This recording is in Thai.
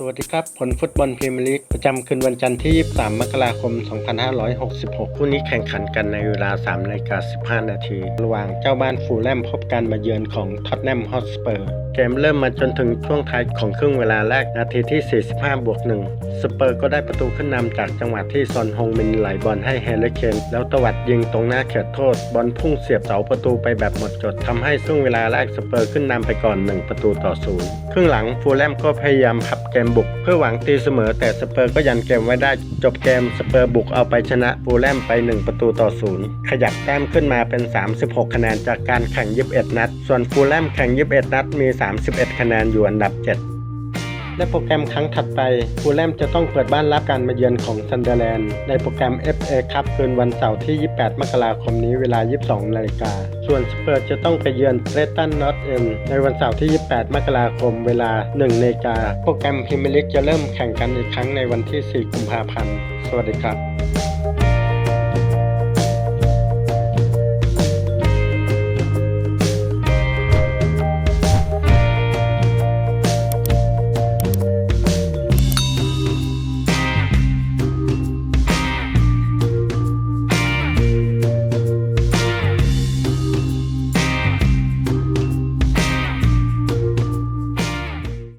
สวัสดีครับ ผลฟุตบอลพรีเมียร์ลีกประจำคืนวันจันทร์ที่ 23 มกราคม 2566 คู่นี้แข่งขันกันในเวลา3นาฬิกา15 นาที ระหว่างเจ้าบ้านฟูลแลมพบการมาเยือนของท็อตแนมฮอตสเปอร์ เกมเริ่มมาจนถึงช่วงท้ายของครึ่งเวลาแรก นาทีที่ 45 บวก 1 สเปอร์ก็ได้ประตูขึ้นนำจากจังหวะที่ซอนฮงมินไหลบอลให้แฮร์รี่เคนแล้วตวัดยิงตรงหน้าเขตโทษ บอลพุ่งเสียบเสาประตูไปแบบหมดจดทำให้ช่วงเวลาแรกสเปอร์ขึ้นนำไปก่อน 1 ประตูต่อศูนย์ครึ่งหลังฟูลแลมก็พยายามพับเกมบุก เพื่อหวังตีเสมอแต่สเปอร์ก็ยันเกมไว้ได้ จบเกมสเปอร์บุกเอาไปชนะฟูลแลมไป 1 ประตูต่อศูนย์ขยับแต้มขึ้นมาเป็น 36 คะแนนจากการแข่ง 21 นัด ส่วนฟูลแลมแข่ง 21 นัดมี 31 คะแนนอยู่อันดับ 7 ในโปรแกรมครั้งถัดไปฟูลแลมจะต้องเปิดบ้านรับการมาเยือนของซันเดอร์แลนด์ในโปรแกรม FA คัพคืนวันเสาร์ที่ 28 มกราคมนี้เวลา 22 นาฬิกา ส่วนสเปอร์จะต้องไปเยือนเรตันนอตเอ็มในวันเสาร์ที่ 28 มกราคมเวลา 1 นาฬิกา โปรแกรมพรีเมียร์ลีกจะเริ่มแข่งกันอีกครั้งในวันที่ 4 กุมภาพันธ์ สวัสดีครับ